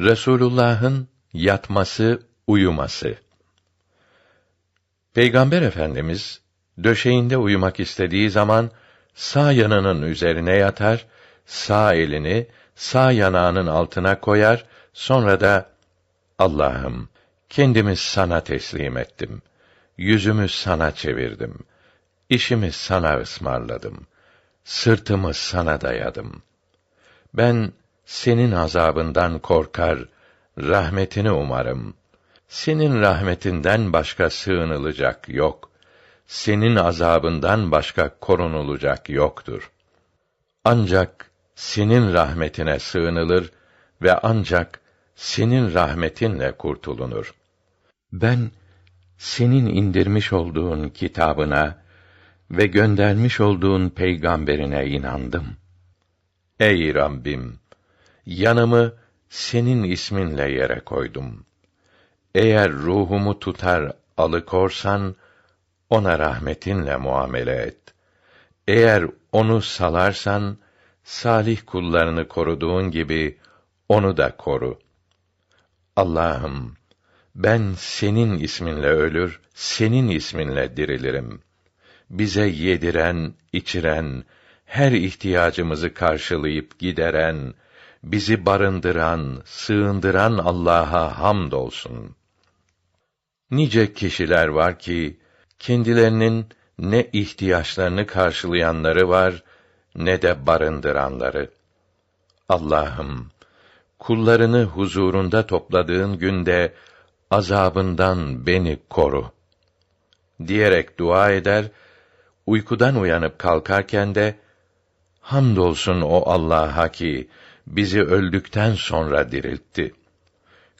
Resulullah'ın yatması, uyuması. Peygamber Efendimiz döşeğinde uyumak istediği zaman sağ yanının üzerine yatar, sağ elini sağ yanağının altına koyar, sonra da Allah'ım kendimi sana teslim ettim. Yüzümü sana çevirdim. İşimi sana ısmarladım. Sırtımı sana dayadım. Ben senin azabından korkar, rahmetini umarım. Senin rahmetinden başka sığınılacak yok. Senin azabından başka korunulacak yoktur. Ancak senin rahmetine sığınılır ve ancak senin rahmetinle kurtulunur. Ben senin indirmiş olduğun kitabına ve göndermiş olduğun peygamberine inandım. Ey Rabbim, yanımı senin isminle yere koydum. Eğer ruhumu tutar alıkorsan ona rahmetinle muamele et. Eğer onu salarsan salih kullarını koruduğun gibi onu da koru. Allah'ım ben senin isminle ölür, senin isminle dirilirim. Bize yediren, içiren, her ihtiyacımızı karşılayıp gideren, bizi barındıran, sığındıran Allah'a hamdolsun. Nice kişiler var ki kendilerinin ne ihtiyaçlarını karşılayanları var ne de barındıranları. Allah'ım kullarını huzurunda topladığın günde azabından beni koru diyerek dua eder, uykudan uyanıp kalkarken de hamdolsun o Allah'a ki bizi öldükten sonra diriltti.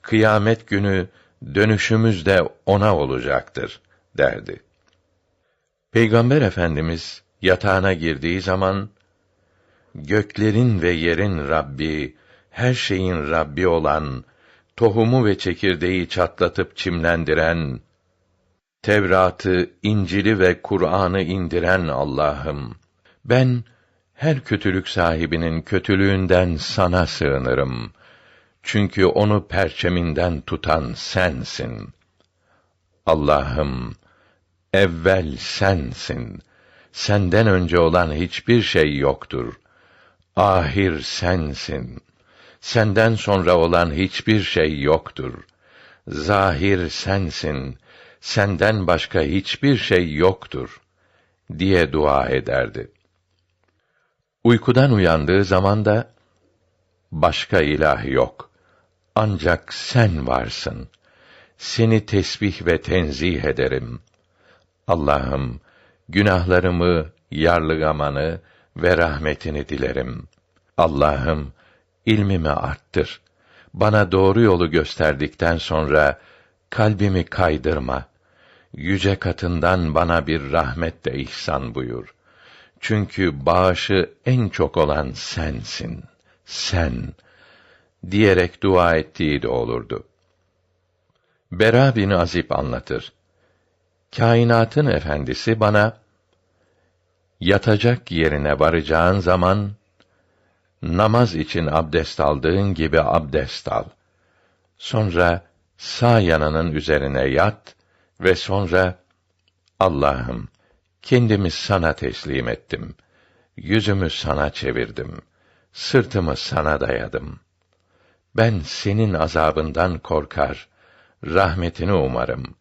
Kıyamet günü dönüşümüz de ona olacaktır derdi. Peygamber Efendimiz yatağına girdiği zaman göklerin ve yerin Rabbi, her şeyin Rabbi olan, tohumu ve çekirdeği çatlatıp çimlendiren, Tevrat'ı, İncil'i ve Kur'an'ı indiren Allah'ım, ben her kötülük sahibinin kötülüğünden sana sığınırım. Çünkü onu perçeminden tutan sensin. Allah'ım, evvel sensin. Senden önce olan hiçbir şey yoktur. Ahir sensin. Senden sonra olan hiçbir şey yoktur. Zahir sensin. Senden başka hiçbir şey yoktur diye dua ederdi. Uykudan uyandığı zaman da başka ilah yok. Ancak sen varsın. Seni tesbih ve tenzih ederim. Allah'ım günahlarımı, yarlıgamanı ve rahmetini dilerim. Allah'ım ilmimi arttır. Bana doğru yolu gösterdikten sonra kalbimi kaydırma. Yüce katından bana bir rahmet de ihsan buyur. Çünkü bağışı en çok olan sensin. Sen diyerek dua ettiği de olurdu. Bera bin Azib anlatır. Kainatın efendisi bana yatacak yerine varacağın zaman namaz için abdest aldığın gibi abdest al. Sonra sağ yanının üzerine yat ve sonra Allah'ım kendimi sana teslim ettim. Yüzümü sana çevirdim. Sırtımı sana dayadım. Ben senin azabından korkar, rahmetini umarım.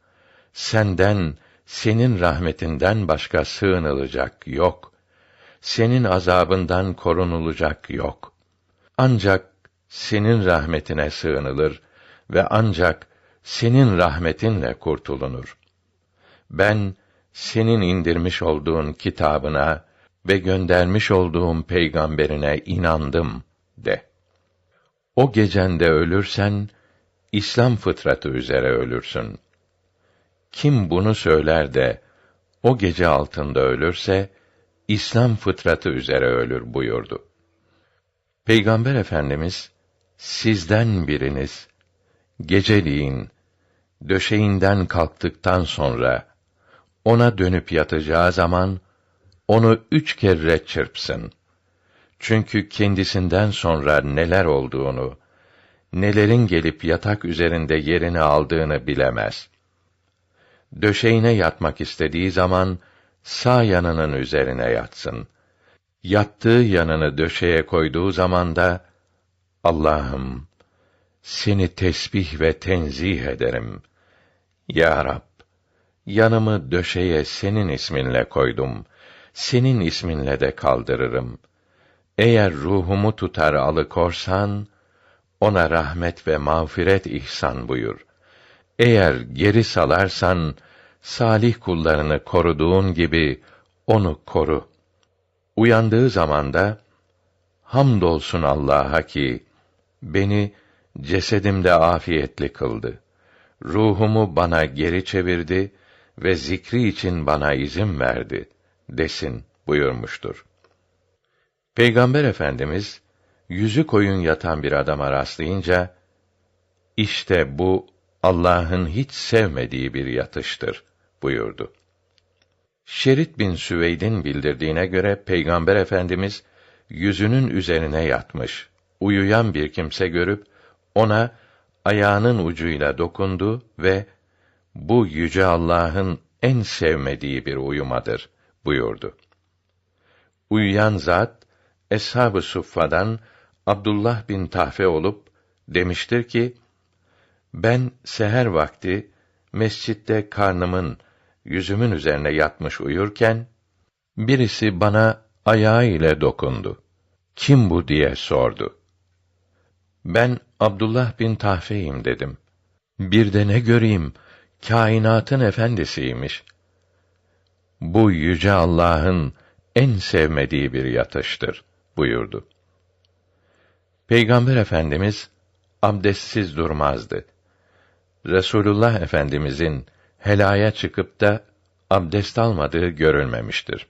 Senden, senin rahmetinden başka sığınılacak yok. Senin azabından korunulacak yok. Ancak senin rahmetine sığınılır ve ancak senin rahmetinle kurtulunur. Ben senin indirmiş olduğun kitabına ve göndermiş olduğum peygamberine inandım de. O gecende ölürsen İslam fıtratı üzere ölürsün. Kim bunu söyler de o gece altında ölürse İslam fıtratı üzere ölür buyurdu. Peygamber Efendimiz sizden biriniz geceliğin döşeğinden kalktıktan sonra ona dönüp yatacağı zaman onu üç kere çırpsın. Çünkü kendisinden sonra neler olduğunu, nelerin gelip yatak üzerinde yerini aldığını bilemez. Döşeğine yatmak istediği zaman sağ yanının üzerine yatsın. Yattığı yanını döşeğe koyduğu zaman da Allah'ım seni tesbih ve tenzih ederim. Ya Rab, yanımı döşeye senin isminle koydum. Senin isminle de kaldırırım. Eğer ruhumu tutar alıkorsan, ona rahmet ve mağfiret ihsan buyur. Eğer geri salarsan, salih kullarını koruduğun gibi onu koru. Uyandığı zaman da hamdolsun Allah'a ki beni cesedimde afiyetli kıldı. Ruhumu bana geri çevirdi ve zikri için bana izin verdi desin buyurmuştur. Peygamber Efendimiz yüzü koyun yatan bir adama rastlayınca işte bu Allah'ın hiç sevmediği bir yatıştır buyurdu. Şerit bin Süveyd'in bildirdiğine göre Peygamber Efendimiz yüzünün üzerine yatmış, uyuyan bir kimse görüp ona ayağının ucuyla dokundu ve bu yüce Allah'ın en sevmediği bir uyumadır buyurdu. Uyuyan zat Eshab-ı Suffa'dan Abdullah bin Tahfe olup demiştir ki ben seher vakti mescitte karnımın yüzümün üzerine yatmış uyurken birisi bana ayağı ile dokundu. Kim bu diye sordu. Ben Abdullah bin Tahfe'yim dedim. Bir de ne göreyim, kainatın efendisiymiş. Bu yüce Allah'ın en sevmediği bir yatıştır buyurdu. Peygamber Efendimiz abdestsiz durmazdı. Resulullah Efendimizin helaya çıkıp da abdest almadığı görülmemiştir.